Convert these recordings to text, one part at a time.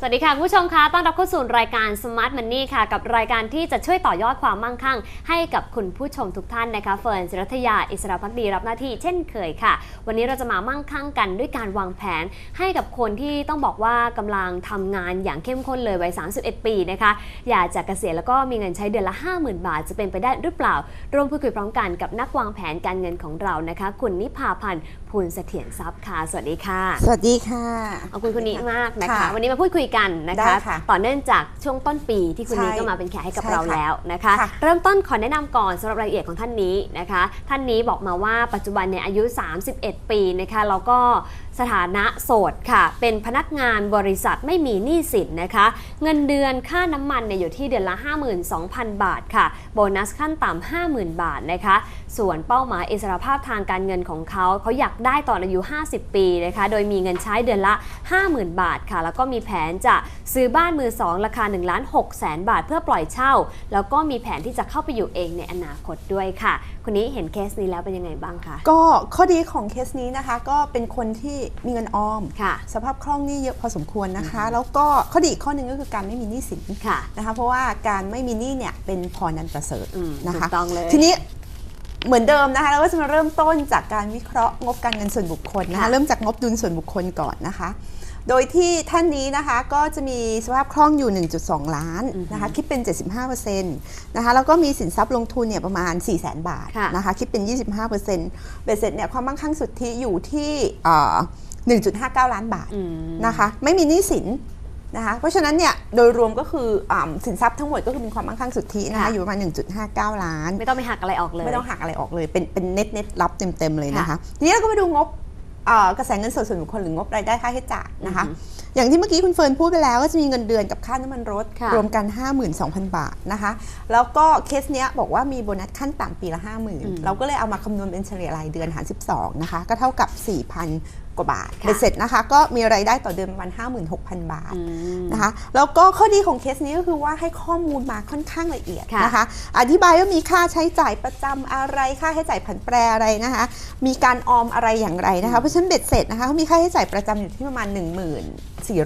สวัสดีค่ะคุณผู้ชมคะต้อนรับเข้าสู่รายการ Smart Money ค่ะ กับรายการที่จะช่วยต่อยอดความมั่งคั่ง ให้กับคุณผู้ชมทุกท่านนะคะเฟิร์นศิรัทยา อิสระพักดีรับหน้าที่เช่นเคยค่ะ วันนี้เราจะมามั่งคั่งกันด้วยการวางแผน ให้กับคนที่ต้องบอกว่ากำลังทำงานอย่างเข้มข้นเลยวัย 31 ปีนะคะ อยากจะเกษียณแล้วก็มีเงินใช้เดือนละ 50,000 บาท จะเป็นไปได้หรือเปล่า ร่วมพูดคุยพร้อมกันกับนักวางแผนการเงินของเรานะคะ คุณนิพาพันธ์ภูลเสถียรทรัพย์ค่ะ สวัสดีค่ะ สวัสดีค่ะขอบคุณคุณนิมากนะคะค่ะวันนี้มาพูดคุยกันนะได้คะค่ะต่อเนื่องจากช่วงต้นปีที่คุณใช่นิก็มาเป็นแขกให้กับใช่เราค่ะแล้วนะคะ ค่ะ เริ่มต้นขอแนะนำก่อนสำหรับรายละเอียดของท่านนี้นะคะ ท่านนี้บอกมาว่าปัจจุบันเนี่ยอายุ 31 ปีนะคะแล้วก็ สถานะโสดค่ะ เป็นพนักงานบริษัทไม่มีหนี้สินนะคะ เงินเดือนค่าน้ำมันเนี่ยอยู่ที่เดือนละ 52,000 บาทค่ะ โบนัสขั้นต่ำ50,000 บาทนะคะ ส่วนเป้าหมายอิสรภาพทางการเงินของเขาเขาอยากได้ตอนอายุ 50 ปีนะคะ โดยมีเงินใช้เดือนละ 50,000 บาทค่ะ แล้วก็มีแผนจะซื้อบ้านมือสองราคา1ล้าน6แสนบาทเพื่อปล่อยเช่า แล้วก็มีแผนที่จะเข้าไปอยู่เองในอนาคตด้วยค่ะคนนี้เห็นเคสนี้แล้วเป็นยังไงบ้างคะก็ข้อดีของเคสนี้นะคะก็เป็นคนที่มีเงินออมค่ะสภาพคล่องหนี่เยอะพอสมควรนะคะ แล้วก็ข้อดีอีกข้อหนึ่งก็คือการไม่มีหนี้สินค่ะนะคะ เพราะว่าการไม่มีหนี้เนี่ยเป็นพรนันประเสริฐอืมนะคะถูกต้องเลยทีนี้เหมือนเดิมนะคะเราก็จะมาเริ่มต้นจากการวิเคราะห์งบการเงินส่วนบุคคลนะคะค่ะเริ่มจากงบดุลส่วนบุคคลก่อนนะคะ โดยที่ท่านนี้นะคะก็จะมีสภาพคล่องอยู่ 1.2 ล้านนะคะคิดเป็น 75%นะคะแล้วก็มีสินทรัพย์ลงทุนเนี่ยประมาณ 4 0 0 0 0 0 บาทค่ะนะคะคิดเป็น 25%เบ็ดเสร็จเนี่ยความมั่งคั่งสุทธิอยู่ที่เอ่อ1.59 ล้านบาทอืมนะคะไม่มีหนี้สินนะคะเพราะฉะนั้นเนี่ยโดยรวมก็คืออาสินทรัพย์ทั้งหมดก็คือมีความมั่งคั่งสุทธินะคะค่ะอยู่ประมาณ 1.59 ล้าน ไม่ต้องไปหักอะไรออกเลย ไม่ต้องหักอะไรออกเลย เป็นเป็นเน็ตเน็ตรับเต็มเต็มๆเลยนะคะค่ะทีนี้เราก็มาดูงบเอ่อ กระแสเงินสดส่วนบุคคลหรืองบรายได้ค่าใช้จ่ายนะคะอือฮึอย่างที่เมื่อกี้คุณเฟิร์นพูดไปแล้วก็จะมีเงินเดือนกับค่าน้ำมันรถค่ะรวมกัน 52,000 บาทนะคะ แล้วก็เคสเนี้ยบอกว่ามีโบนัสขั้นต่ำปีละ 50,000 เราก็เลยเอามาคำนวณเป็นเฉลี่ยรายเดือนหาร 12 นะคะ ก็เท่ากับ4,000 กว่าบาทค่ะเป็นเสร็จนะคะ ก็มีรายได้ต่อเดือนประมาณ56,000 บาทอืมนะคะแล้วก็ข้อดีของเคสนี้ก็คือว่าให้ข้อมูลมาค่อนข้างละเอียดค่ะนะคะ อธิบายว่ามีค่าใช้จ่ายประจำอะไรค่าใช้จ่ายผันแปรอะไรนะคะ มีการออมอะไรอย่างไรนะคะเพราะฉะนั้นเบ็ดเสร็จนะคะเขามีค่าใช้จ่ายประจำอยู่ที่ประมาณ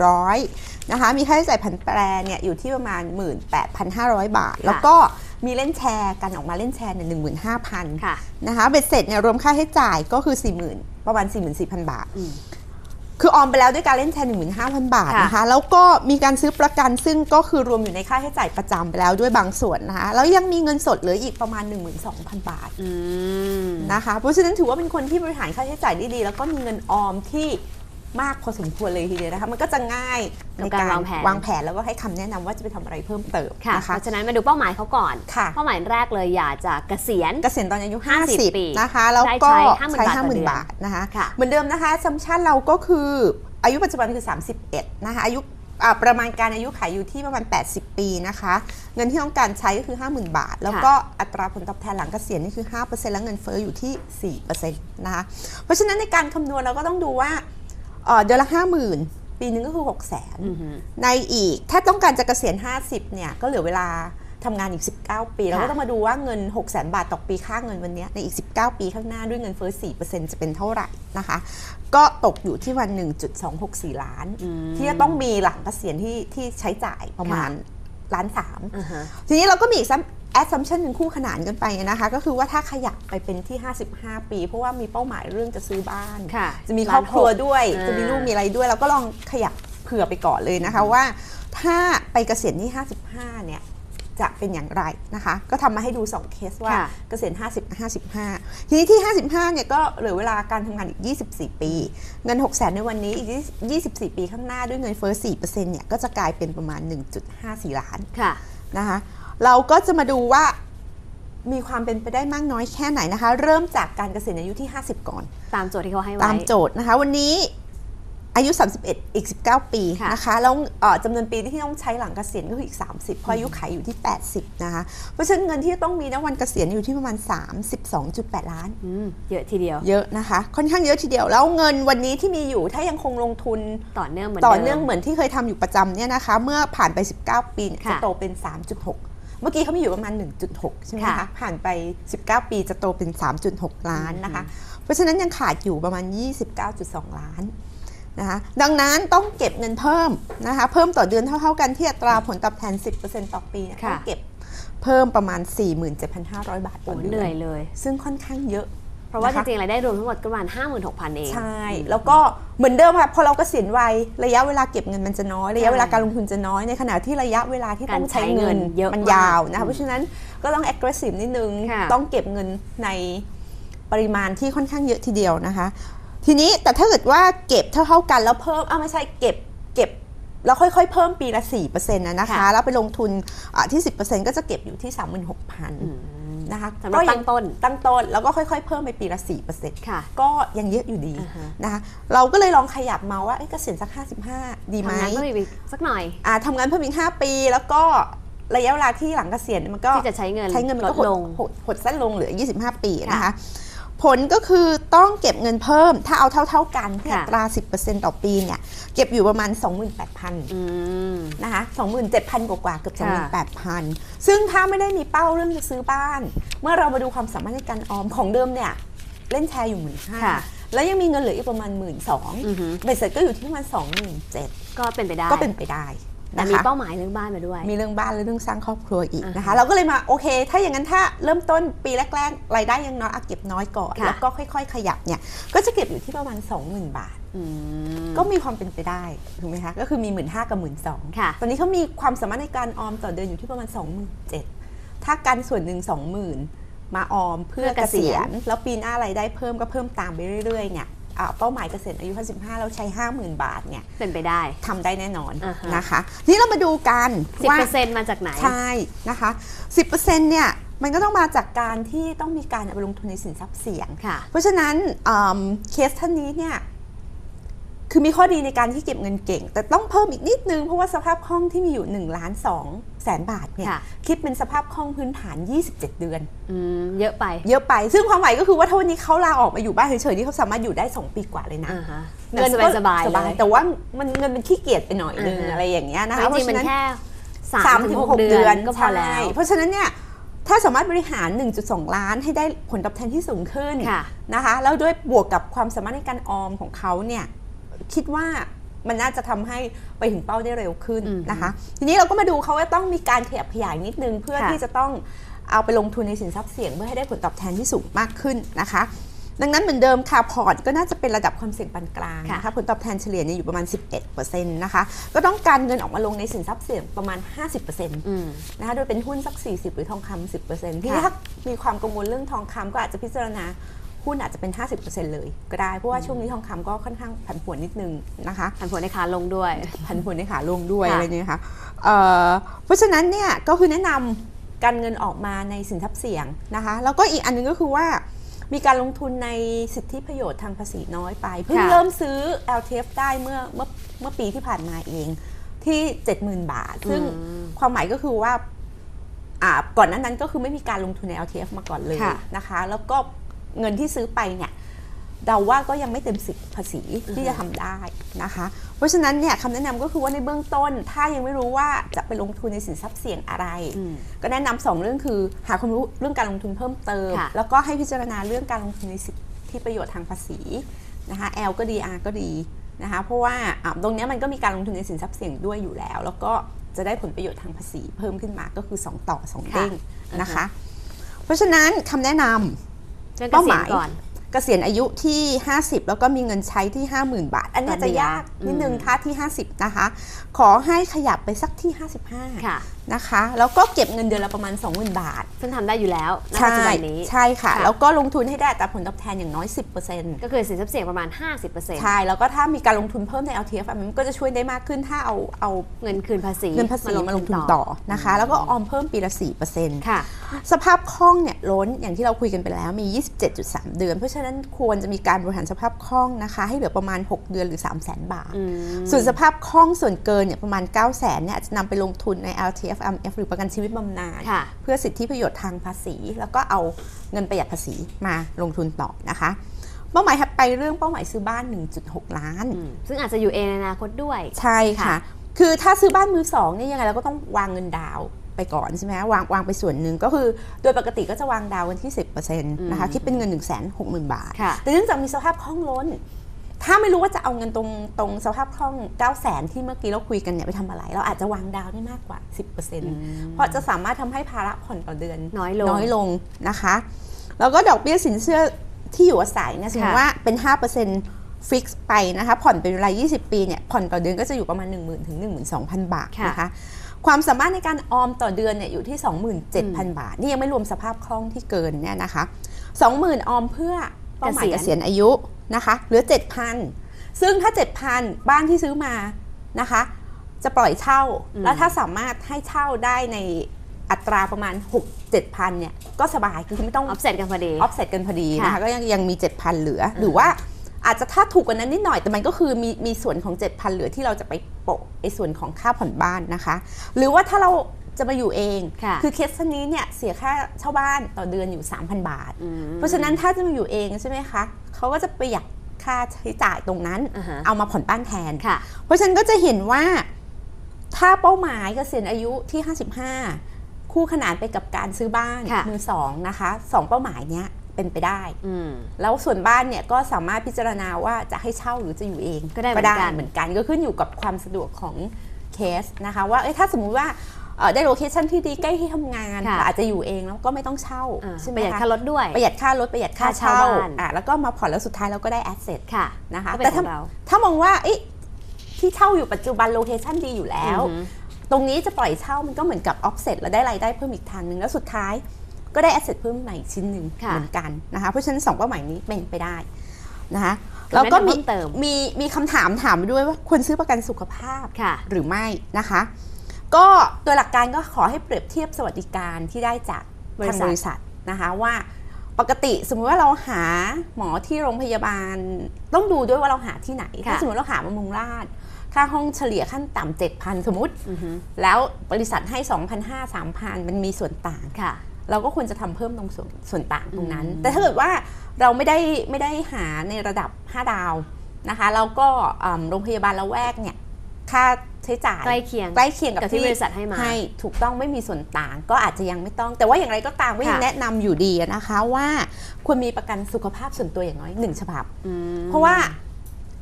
1400นะคะมีค่าใช้จ่ายผันแปรเนี่ยอยู่ที่ประมาณ 18,500 บาท แล้วก็มีเล่นแชร์กันออกมาเล่นแชร์เนี่ย15,000ค่ะนะคะเบ็ดเสร็จเนี่ยรวมค่าใช้จ่ายก็คือ40,000 ประมาณ44,000 บาทอืมคือออมไปแล้วด้วยการเล่นแชร์15,000 บาทค่ะนะคะ แล้วก็มีการซื้อประกันซึ่งก็คือรวมอยู่ในค่าใช้จ่ายประจำไปแล้วด้วยบางส่วนนะคะ แล้วยังมีเงินสดเหลืออีกประมาณ 12,000 บาทอืมนะคะ เพราะฉะนั้นถือว่าเป็นคนที่บริหารค่าใช้จ่ายได้ดี แล้วก็มีเงินออมที่ มากพอสมควรเลยทีเดียวนะคะ มันก็จะง่ายกับในการการวางแผนวางแผนแล้วก็ให้คำแนะนำว่าจะไปทำอะไรเพิ่มเติมค่ะนะเพคะราะฉะนั้นมาดูเป้าหมายเขาก่อนค่ะเป้าหมายแรกเลยอยากจะเกษียณเกษียณตอนอายุ 50 ปี50นะคะแล้วก็ได้ใช้ใช้50,000 50,000บาทนะคะค่ะเหมือนเดิมนะคะซัมชันเราก็คืออายุปัจจุบันคือ 31 นะคะอายุอ่าประมาณการอายุขายอยู่ที่ประมาณ 80 ปีนะคะ เงินที่ต้องการใช้ก็คือ 50,000 บาท แล้วก็อัตราผลตอบแทนหลังเกษียณนี่คือ 5%แล้วเงินเฟ้ออยู่ที่ 4%นะคะ เพราะฉะนั้นในการคำนวณเราก็ต้องดูว่า เอ่อเดือนละ50,000ปีนึงก็คือ6 0 0 0 0อือหือในอีกถ้าต้องการจะเกษียณ 50เนี่ยก็เหลือเวลาทำงานอีก 19 ปีเราก็ค่ะต้องมาดูว่าเงิน 6 0 0 0 0 0บาทต่อปีค่าเงินวันเนี้ยในอีก 19 ปีข้างหน้าด้วยเงินเฟ้อ4%จะเป็นเท่าไหร่นะคะ ก็ตกอยู่ที่วัน 1.264 ล้านอืมที่จะต้องมีหลังเกษียณที่ที่ใช้จ่ายประมาณล้านสามอือฮะทีนี้เราก็มีอีกซัม แอสซัมชันหนึ่งคู่ขนานกันไปนะคะ ก็คือว่าถ้าขยับไปเป็นที่ 55 ปี เพราะว่ามีเป้าหมายเรื่องจะซื้อบ้านค่ะจะมีครอบครัวด้วยอ่าจะมีลูกมีอะไรด้วย เราก็ลองขยับเผื่อไปก่อนเลยนะคะว่า ถ้าไปเกษียณที่ 55 เนี่ยจะเป็นอย่างไรนะคะ ก็ทำมาให้ดู 2 เคสว่าค่ะเกษียณ50กับ55 ทีนี้ที่ 55 เนี่ยก็เหลือเวลาการทำงานอีก 24 ปี เงิน 6 0 0 0 0ในวันนี้อีก 24 ปีข้างหน้าด้วยเงินเฟ้อ4%เนี่ยก็จะกลายเป็นประมาณ 1.54 ล้านค่ะนะคะ เราก็จะมาดูว่ามีความเป็นไปได้มากน้อยแค่ไหนนะคะ เริ่มจากการเกษียณอายุที่ 50 ก่อน ตามโจทย์ที่เขาให้ไว้ตามโจทย์นะคะ วันนี้อายุ 31 อีก 19 ปีค่ะนะคะแล้วเอ่อจำนวนปีที่ต้องใช้หลังเกษียณก็คืออีก 30 เพราะอายุขายอยู่ที่ 80 นะคะ เพราะฉะนั้นเงินที่ต้องมีณวันเกษียณอยู่ที่ประมาณ 32.8 ล้านอืมเยอะทีเดียวเยอะนะคะ ค่อนข้างเยอะทีเดียว แล้วเงินวันนี้ที่มีอยู่ถ้ายังคงลงทุนต่อเนื่องเหมือนต่อดิมเนื่องเหมือนที่เคยทำอยู่ประจำเนี่ยนะคะ เมื่อผ่านไป 19 ปีเนี่ยค่ะจะโตเป็น 3.6 เมื่อกี้เขามีอยู่ประมาณ 1.6 ใช่ไหมค่ะคะ ผ่านไป 19 ปีจะโตเป็น 3.6 ล้านนะคะ เพราะฉะนั้นยังขาดอยู่ประมาณ 29.2 ล้านนะคะดังนั้นต้องเก็บเงินเพิ่มนะคะเพิ่มต่อเดือนเท่า ๆ กันที่อัตราผลตอบแทน 10%ต่อปีเนี่ยค่ะต้องเก็บเพิ่มประมาณ 47,500 บาทต่โอ้อเดืเหนื่ออยนเลย ซึ่งค่อนข้างเยอะ เพราะว่าจนะคะริงๆรายได้รวมทั้งหมดก็ประมาณ 56,000 เอง ใช่ แล้วก็เหมือนเดิมค่ะพอเราเกษียณวัยระยะเวลาเก็บเงินมันจะน้อย ระยะเวลาการลงทุนจะน้อยในขณะที่ระยะเวลาที่ต้องใช้เงินการใช้เงินเยอะมันมากยาวนะอืคะมเพราะฉะนั้นก็ต้อง aggressive นิดนึงค่ะต้องเก็บเงินในปริมาณที่ค่อนข้างเยอะทีเดียวนะคะ ทีนี้แต่ถ้าเกิดว่าเก็บเท่าๆกันแล้วเพิ่มอ้าวไม่ใช่เก็บเก็บแล้วค่อยๆ เพิ่มปีละ4%นะนะคะค่ะแล้วไปลงทุนอะที่ 10%ก็จะเก็บอยู่ที่อื36,000ม นะคะสำหรับก็ยัตั้งต้นตั้งต้น แล้วก็ค่อยๆ เพิ่มไปปีละ4%ค่ะ ก็ยังเยอะอยู่ดีอ่าฮะนะคะเราก็เลยลองขยับมาว่าเอ้ยเกษียณสัก 55 ดีไหมทำงานต้องมีสักหน่อยอ่าทำงานเพิ่มอีก 5 ปีแล้วก็ระยะเวลาที่หลังเกษียณมันก็ที่จะใช้เงินใช้เงินมันลก็ดหดลงหดหดสั้นลงเหลือ 25 ปีนะค่ะคะ ผลก็คือต้องเก็บเงินเพิ่ม ถ้าเอาเท่า ๆกันที่ค่ะอัตรา 10%ต่อปีเนี่ย เก็บอยู่ประมาณ 28,000อืมนะคะ27,000 กว่าๆเกือบค่ะ28,000 ซึ่งถ้าไม่ได้มีเป้าเรื่องจะซื้อบ้าน เมื่อเรามาดูความสามารถในการออมของเดิมเนี่ย เล่นแชร์อยู่หมื่นห้าค่ะแล้วยังมีเงินเหลืออีกประมาณหมื่นสองอือหือเบ็ดเสร็จก็อยู่ที่ประมาณสองหมื่นเจ็ดก็เป็นไปได้ก็เป็นไปได้ แต่นะมีคะเป้าหมายเรื่องบ้านมาด้วย มีเรื่องบ้านและเรื่องสร้างครอบครัวอีกอ่าฮะนะคะ เราก็เลยมาโอเค ถ้าอย่างนั้นถ้าเริ่มต้นปีแรกๆรายได้ยังน้อยอะเก็บน้อยก่อนค่ะแล้วก็ค่อย ๆ ขยับเนี่ยก็จะเก็บอยู่ที่ประมาณ 20,000 บาทอืมก็มีความเป็นไปได้ถูกไหมคะก็คือมี 1 5ื่นกับ1 2ื่นค่ะตอนนี้เขามีความสามารถในการออมต่อเดือนอยู่ที่ประมาณ 2 7 0 0 0ถ้ากันส่วนหนึ่ง20,000 มาออมเพื่อเพื่อเกเกษีษียยณณแล้วปีหน้ารายได้เพิ่มก็เพิ่มตามไปเรื่อยๆเนี่ยอ่า เป้าหมายเกษียณอายุ55เราใช้ 50,000 บาทเนี่ยเป็นไปได้ทำได้แน่นอนอ่าฮะนะคะทีนี้เรามาดูกันว่า10%มาจากไหนใช่นะคะ 10%เนี่ยมันก็ต้องมาจากการที่ต้องมีการเอาไปลงทุนในสินทรัพย์เสี่ยงค่ะเพราะฉะนั้นอืมเคสท่านนี้เนี่ย คือมีข้อดีในการที่เก็บเงินเก่ง แต่ต้องเพิ่มอีกนิดนึง เพราะว่าสภาพคล่องที่มีอยู่1ล้าน2แสนบาทเนี่ยค่ะคิดเป็นสภาพคล่องพื้นฐาน 27 เดือนอืมเยอะไป เยอะไป ซึ่งความหมายก็คือว่าถ้าวันนี้เขาลาออกมาอยู่บ้านเฉยๆนี่เขาสามารถอยู่ได้ 2 ปีกว่าเลยนะอ่าฮะเงินสก็บายสบายๆเลยแต่ว่ามันเงินมันขี้เกียจไปหน่อยนึงอ่าฮะอะไรอย่างเงี้ยนะจคะเพริงราะๆมันฉะนั้นแค่สาสามมถึถึงงหหกกเดืเดืออนนก็พอแล้วใช่เพราะฉะนั้นเนี่ยถ้าสามารถบริหาร 1.2 ล้านให้ได้ผลตอบแทนที่สูงขึ้นค่ะนะคะ แล้วด้วยบวกกับความสามารถในการออมของเขาเนี่ย คิดว่ามันน่าจะทำให้ไปถึงเป้าได้เร็วขึ้นอืมนะคะ ทีนี้เราก็มาดูเขาว่าต้องมีการขยับขยายนิดนึง เพื่อค่ะที่จะต้องเอาไปลงทุนในสินทรัพย์เสี่ยงเพื่อให้ได้ผลตอบแทนที่สูงมากขึ้นนะคะ ดังนั้นเหมือนเดิมค่ะพอร์ตก็น่าจะเป็นระดับความเสี่ยงปานกลางนะคะผลตอบแทนเฉลี่ยเนี่ยอยู่ประมาณ 11%นะคะก็ต้องการเงินออกมาลงในสินทรัพย์เสี่ยงประมาณ 50%อืมนะคะโดยเป็นหุ้นสัก 40 หรือทองคำ10%ที่ค่ะถ้ามีความกังวลเรื่องทองคำก็อาจจะพิจารณา หุ้นอาจจะเป็น 50%เลยก็ได้ เพราะว่าช่วงนี้ทองคำก็ค่อนข้างผันผวนนิดนึงนะคะผันผวนในขาลงด้วย ผันผวนในขาลงด้วยค่ะอะไรเนี่ยค่ะเอ่อเพราะฉะนั้นเนี่ยก็คือแนะนำการเงินออกมาในสินทรัพย์เสี่ยงนะคะแล้วก็อีกอันหนึงก็คือว่ามีการลงทุนในสิทธิประโยชน์ทางภาษีน้อยไป เพิ่งค่ะเริ่มซื้อ LTF ได้เมื่อเมื่อเมื่อปีที่ผ่านมาเองที่ 70,000 บาท ซึ่งอืมความหมายก็คือว่าอ่าก่อนหนั้นนั้นก็คือไม่มีการลงทุนใน LTF มาก่อนเลยค่ะนะคะ แล้วก็ เงินที่ซื้อไปเนี่ยเดาว่าก็ยังไม่เต็มสิทธิภาษีที่จะทำได้นะคะ เพราะฉะนั้นเนี่ยคำแนะนำก็คือว่าในเบื้องต้น ถ้ายังไม่รู้ว่าจะไปลงทุนในสินทรัพย์เสี่ยงอะไรอืมก็แนะนำสองเรื่องคือ หาความรู้เรื่องการลงทุนเพิ่มเติมค่ะแล้วก็ให้พิจารณาเรื่องการลงทุนในสิทธิประโยชน์ทางภาษีนะคะ L ก็ดี R ก็ดีนะคะเพราะว่าอะตรงเนี้ยมันก็มีการลงทุนในสินทรัพย์เสี่ยงด้วยอยู่แล้ว แล้วก็จะได้ผลประโยชน์ทางภาษีเพิ่มขึ้นมาก็คือ 2 ต่อ 2 เด้งค่ะนะคะ เพราะฉะนั้นคำแนะนำ เรื่องเกเป้าหษียมาณยก่อนเกษียณอายุที่ 50 แล้วก็มีเงินใช้ที่ 50,000 บาท อันเนี้ยต่อจะเดือนยากนิดนึงอืมถ้าที่ 50 นะคะ ขอให้ขยับไปสักที่ 55ค่ะนะคะ แล้วก็เก็บเงินเดือนละประมาณ 20,000 บาท ซึ่งทำได้อยู่แล้วณใช่ปัจจุบันนี้ ใช่ค่ะ ค่ะ แล้วก็ลงทุนให้ได้อัตราผลตอบแทนอย่างน้อย 10%ก็คือสินทรัพย์เสี่ยงประมาณ 50%ใช่ แล้วก็ถ้ามีการลงทุนเพิ่มใน LTF อะมันก็จะช่วยได้มากขึ้นถ้าเอาเอาเงินคืนภาษีเงินภาษีมาลงทุนต่อนะคะ แล้วก็ออมเพิ่มปีละ 4%ค่ะ สภาพคล่องเนี่ยล้นอย่างที่เราคุยกันไปแล้วมี 27.3 เดือน เพราะฉะนั้นควรจะมีการบริหารสภาพคล่องนะคะ ให้เหลือประมาณ 6 เดือนหรือ 3 0 0 0 0 0 บาท อืม ส่วนสภาพคล่องส่วนเกินเนี่ยประมาณ 9 0 0 0 0 0เนี่ยอาจจะนำไปลงทุนใน LTF MF หรือประกันชีวิตบำนาญค่ะเพื่อสิทธิประโยชน์ทางภาษี แล้วก็เอาเงินประหยัดภาษีมาลงทุนต่อนะคะเป้าหมายถัดไปเรื่องเป้าหมายซื้อบ้าน 1.6 ล้านอืมซึ่งอาจจะอยู่เองในอนาคตด้วย ใช่ค่ะค่ะ คือถ้าซื้อบ้านมือสองเนี่ยยังไงเราก็ต้องวางเงินดาวน์ไปก่อนใช่ไหมคะวางวางไปส่วนหนึ่งก็คือ โดยปกติก็จะวางดาวน์กันที่ 10%นะคะคิดเป็นเงิน 1 6 0 0 0 0 บาทค่ะแต่เนื่องจากมีสภาพคล่องล้น ถ้าไม่รู้ว่าจะเอาเงินตรงตรงสภาพคล่อง 9 0 0แสนที่เมื่อกี้เราคุยกันเนี่ยไปทำอะไร เราอาจจะวางดาวน์ได้มากกว่า 10%เพราะจะสามารถทำให้ภาระผ่อนต่อเดือนน้อยลงน้อยลงนะคะ แล้วก็ดอกเบี้ยสินเชื่อที่อยู่อาศัยเนี่ยสมมติว่าเป็น5%ฟิกซ์ไปนะคะผ่อนเป็นเวลา 20 ปีเนี่ยผ่อนต่อเดือนก็จะอยู่ประมาณ 1 0,000ถึง12,000 บาทค่ะนะคะความสามารถในการออมต่อเดือนเนี่ยอยู่ที่ 27,000 บาท นี่ยังไม่รวมสภาพคล่องที่เกินเนี่ยนะคะ 20,000 ออมเพื่อ เป้าหมายเกษียณอายุนะคะเหลือ 7,000 ซึ่งถ้า 7,000 บ้านที่ซื้อมานะคะ จะปล่อยเช่าอืมแล้วถ้าสามารถให้เช่าได้ในอัตราประมาณ 6 7,000เนี่ยก็สบายคือไม่ต้องออฟเซ็ตกันพอดีออฟเซ็ตกันพอดีนะคะค่ะก็ยังยังมี 7,000 เหลือหรือว่าอาจจะถ้าถูกกว่านั้นนิดหน่อยแต่มันก็คือมีมีส่วนของ 7,000 เหลือที่เราจะไปโปะไอ้ส่วนของค่าผ่อนบ้านนะคะ หรือว่าถ้าเรา จะมาอยู่เองค่ะอเคสนี้เนี่ยเสียค่าเช่าบ้านต่อเดือนอยู่ 3,000 บาทอืมเพราะฉะนั้นถ้าจะมาอยู่เองใช่ไหมคะเขาก็จะประหยัดค่าใช้จ่ายตรงนั้นอ่าฮะเอามาผ่อนบ้านแทนค่ะเพราะฉะนั้นก็จะเห็นว่าถ้าเป้าหมายเกษียณอายุที่ 55 คู่ขนานไปกับการซื้อบ้านค่ะมือสองนะคะสองเป้าหมายเนี้ยเป็นไปได้อืมแล้วส่วนบ้านเนี่ยก็สามารถพิจารณาว่าจะให้เช่าหรือจะอยู่เองก็ได้เหมือนกันเหมือนกันก็ขึ้นอยู่กับความสะดวกของเคสนะคะ ว่าเอ้ยถ้าสมมุติว่าเอ่อ ได้โลเคชันที่ดีใกล้ที่ทำงานค่ะแต่อาจจะอยู่เองแล้วก็ไม่ต้องเช่าอ่าใช่ไหมประหยัดคะค่ารถด้วย ประหยัดค่ารถประหยัดค่าค่าเช่าเช่าบ้านอะแล้วก็มาผ่อนแล้วสุดท้ายเราก็ได้แอสเซทค่ะนะคะก็เป็นแต่ขถ้าองเราถ้ามองว่าเอ๊ะที่เช่าอยู่ปัจจุบันโลเคชันดีอยู่แล้วอือหือตรงนี้จะปล่อยเช่ามันก็เหมือนกับออฟเซ็ตแล้วได้รายได้เพิ่มอีกทางหนึ่งแล้วสุดท้ายก็ได้แอสเซทเพิ่มใหม่อีกชิ้นหนึ่งค่ะเหมือนกันนะคะเพราะฉะนั้นสองเป้าหมายนี้เป็นไปได้นะคะคำแนะนำแล้วก็มีเพิ่มเติมมีมีคำถามถามมาด้วยว่าควรซื้อประกันสุขภาพค่ะหรือไม่นะคะ ก็โดยหลักการก็ขอให้เปรียบเทียบสวัสดิการที่ได้จากบริทางษัทบริษัทนะคะว่าปกติสมมุติว่าเราหาหมอที่โรงพยาบาล ต้องดูด้วยว่าเราหาที่ไหน ถ้าค่ะสมมติเราหาบำรุงราษฎร์ค่าห้องเฉลี่ยขั้นต่ำเจ็ดพันสมมติอือหือแล้วบริษัทให้2,500 3,000มันมีส่วนต่างค่ะ เราก็ควรจะทำเพิ่มตรงส่วนส่วนต่างตรงนั้นอืมแต่ถ้าเกิดว่าเราไม่ได้ไม่ได้หาในระดับ 5 ดาวนะคะแล้วก็อืมโรงพยาบาลละแวกเนี่ยค่า ใช้จ่ายใกล้เคียงใกล้เคียงกับกับที่บริษัทให้มาให้ถูกต้องไม่มีส่วนต่าง ก็อาจจะยังไม่ต้อง แต่ว่าอย่างไรก็ตามก็ยังค่ะแนะนำอยู่ดีนะคะว่าควรมีประกันสุขภาพส่วนตัวอย่างน้อยหนึ่งฉบับอืมเพราะว่า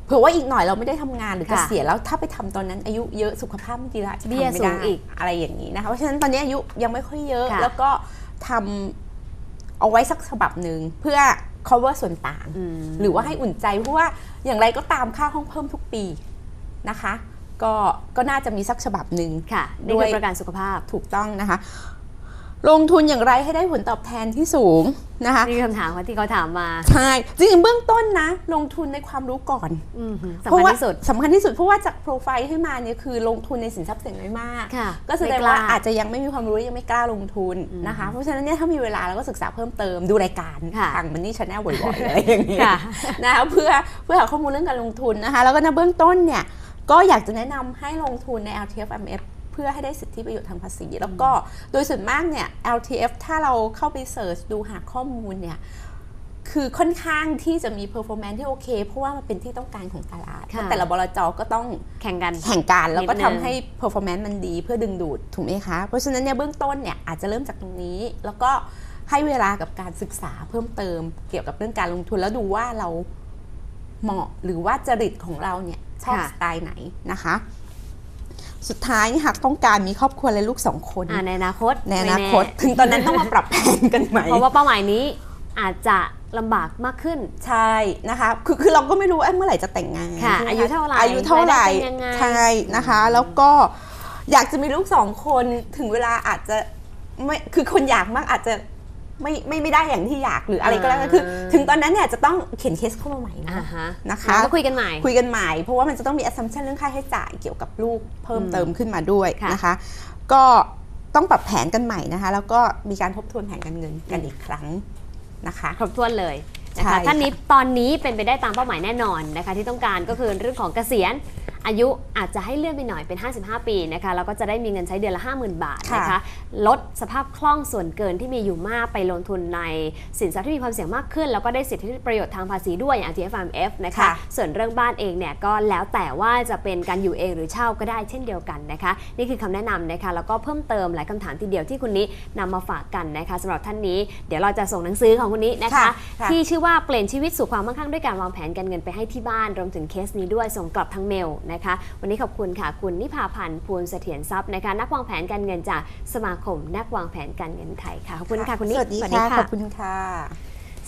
เผื่อว่าอีกหน่อยเราไม่ได้ทำงานหรือเกค่ะษียณแล้วถ้าไปทำตอนนั้นอายุเยอะสุขภาพไม่ดีละจะทำเบี้ยไม่สูได้งอีกอะไรอย่างนี้นะคะเพราะฉะนั้นตอนนี้อายุยังไม่ค่อยเยอะค่ะแล้วก็ทำเอาไว้สักฉบับหนึ่งเพื่อ cover ส่วนต่างอืมหรือว่าให้อุ่นใจเพราะว่าอย่างไรก็ตามค่าห้องเพิ่มทุกปีนะคะ ก็ก็น่าจะมีสักฉบับหนึ่งค่ะนี่ด้คืวยอประกันสุขภาพถูกต้องนะคะ ลงทุนอย่างไรให้ได้ผลตอบแทนที่สูงนะคะนี่คือคำถามที่เขาถามมาใช่จริงๆเบื้องต้นนะ ลงทุนในความรู้ก่อนอืมเพสำราะคัญว่าที่สุดสำคัญที่สุดเพราะว่าจากโปรไฟล์ที่มาเนี่ยคือลงทุนในสินทรัพย์เสี่ยงน้อยมากค่ะก็แสดงไม่กล้ว่าอาจจะยังไม่มีความรู้ยังไม่กล้าลงทุนอืมนะคะ เพราะฉะนั้นเนี่ยถ้ามีเวลาเราก็ศึกษาเพิ่มเติมดูรายการค่ะทางมันนี่ชาแนลบ่อยๆอะไรอย่างนี้ค่ะนะคะเพื่อเพื่อหาข้อมูลเรื่องการลงทุนนะคะ แล้วก็ในเบื้องต้นเนี่ย ก็อยากจะแนะนำให้ลงทุนใน LTF MF เพื่อให้ได้สิทธิประโยชน์ทางภาษี แล้วก็โดยส่วนมากเนี่ย LTF ถ้าเราเข้าไปเสิร์ชดูหาข้อมูลเนี่ยคือค่อนข้างที่จะมี performance ที่โอเค เพราะว่ามันเป็นที่ต้องการของตลาดค่ะแต่ละบลจก็ต้องแข่งกันแข่งกันแล้วก็นิดนึทำงให้ performance มันดีเพื่อดึงดูดถูกไหมคะ เพราะฉะนั้นเนี่ยเบื้องต้นเนี่ยอาจจะเริ่มจากตรงนี้ แล้วก็ให้เวลากับการศึกษาเพิ่มเติม เกี่ยวกับเรื่องการลงทุนแล้วดูว่าเราเหมาะหรือว่าจริตของเราเนี่ย ชอบค่ะ สไตล์ไหนนะคะ สุดท้ายหากต้องการมีครอบครัวและลูกสองคนอ่าในอนาคตในอนาคตไม่ถึงตอนนั้นต้องมาปรับแผนกันใหม่ แน่เพราะว่าเป้าหมายนี้อาจจะลำบากมากขึ้น ใช่นะคะ คือคือเราก็ไม่รู้ว่าเอ้ยเมื่อไหร่จะแต่งงานค่ะใช่ไหมอายุเท่าไหร่อายุเท่าไหร่รายได้เป็นยังไง ใช่นะคะ แล้วก็อยากจะมีลูกสองคนถึงเวลาอาจจะไม่คือคนอยากมากอาจจะ ไม่ไม่ไม่ได้อย่างที่อยากหรืออะไรก็แล้วแต่คือ ถึงตอนนั้นเนี่ยจะต้องเขียนเคสเข้ามาใหม่นะอ่าฮะนะคะแล้วก็คุยกันใหม่คุยกันใหม่เพราะว่ามันจะต้องมี assumption เรื่องค่าใช้จ่ายเกี่ยวกับลูกเพิ่มเติมขึ้นมาด้วยค่ะนะคะ ก็ต้องปรับแผนกันใหม่นะคะ แล้วก็มีการทบทวนแผนการเงินกันอีกครั้งนะคะครบถ้วนเลยนะใช่คะค่ะท่านนี้ตอนนี้เป็นไปได้ตามเป้าหมายแน่นอนนะคะ ที่ต้องการก็คือเรื่องของเกษียณ อายุอาจจะให้เลื่อนไปหน่อยเป็น 55 ปีนะคะแล้วก็จะได้มีเงินใช้เดือนละ 50,000 บาทนะคะค่ะลดสภาพคล่องส่วนเกินที่มีอยู่มากไปลงทุนในสินทรัพย์ที่มีความเสี่ยงมากขึ้น แล้วก็ได้สิทธิประโยชน์ทางภาษีด้วยอย่าง TFMF นะคะค่ะส่วนเรื่องบ้านเองเนี่ยก็แล้วแต่ว่าจะเป็นการอยู่เองหรือเช่าก็ได้เช่นเดียวกันนะคะนี่คือคำแนะนำนะคะแล้วก็เพิ่มเติมหลายคำถามทีเดียวที่คุณนี้นำมาฝากกันนะคะสำหรับท่านนี้เดี๋ยวเราจะส่งหนังสือของคุณนี้นะคะค่ะค่ะที่ชื่อว่าเปลี่ยนชีวิตสู่ความมั่งคั่งด้วยการวางแผนการเงินไปให้ที่บ้านรวมถึงเคสนี้ด้วยส่งกลับทางเมลนะคะ วันนี้ขอบคุณค่ะ คุณนิพาพันธ์ภูลเสถียรทรัพย์นะคะ นักวางแผนการเงินจากสมาคม นักวางแผนการเงินไทยค่ะ ขอบคุณค่ะคุณนิสวัสดีค่ะ ขอบคุณค่ะ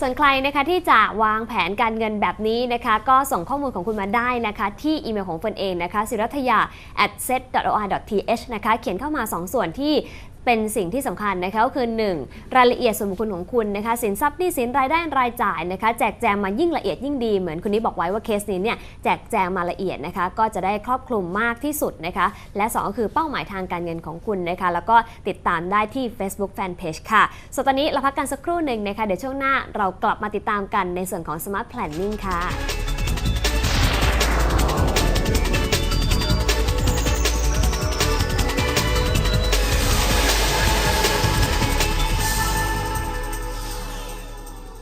ส่วนใครนะคะที่จะวางแผนการเงินแบบนี้นะคะ ก็ส่งข้อมูลของคุณมาได้นะคะ ที่อีเมลของเฟิร์นเองนะคะศิรัทยา at set.or.th นะคะ เขียนเข้ามา 2 ส่วนที่ เป็นสิ่งที่สำคัญนะคะก็คือ 1. รายละเอียดส่วนบุคคลของคุณนะคะสินทรัพย์นี้สินรายได้รายจ่ายนะคะแจกแจงมายิ่งละเอียดยิ่งดีเหมือนคุณนี้บอกไว้ว่าเคสนี้เนี่ยแจกแจงมาละเอียดนะคะก็จะได้ครอบคลุมมากที่สุดนะคะและ2ก็คือเป้าหมายทางการเงินของคุณนะคะแล้วก็ติดตามได้ที่ Facebook Fanpage ค่ะส่วนตอนนี้เราพักกันสักครู่หนึ่งนะคะเดี๋ยวช่วงหน้าเรากลับมาติดตามกันในส่วนของ Smart Planning ค่ะ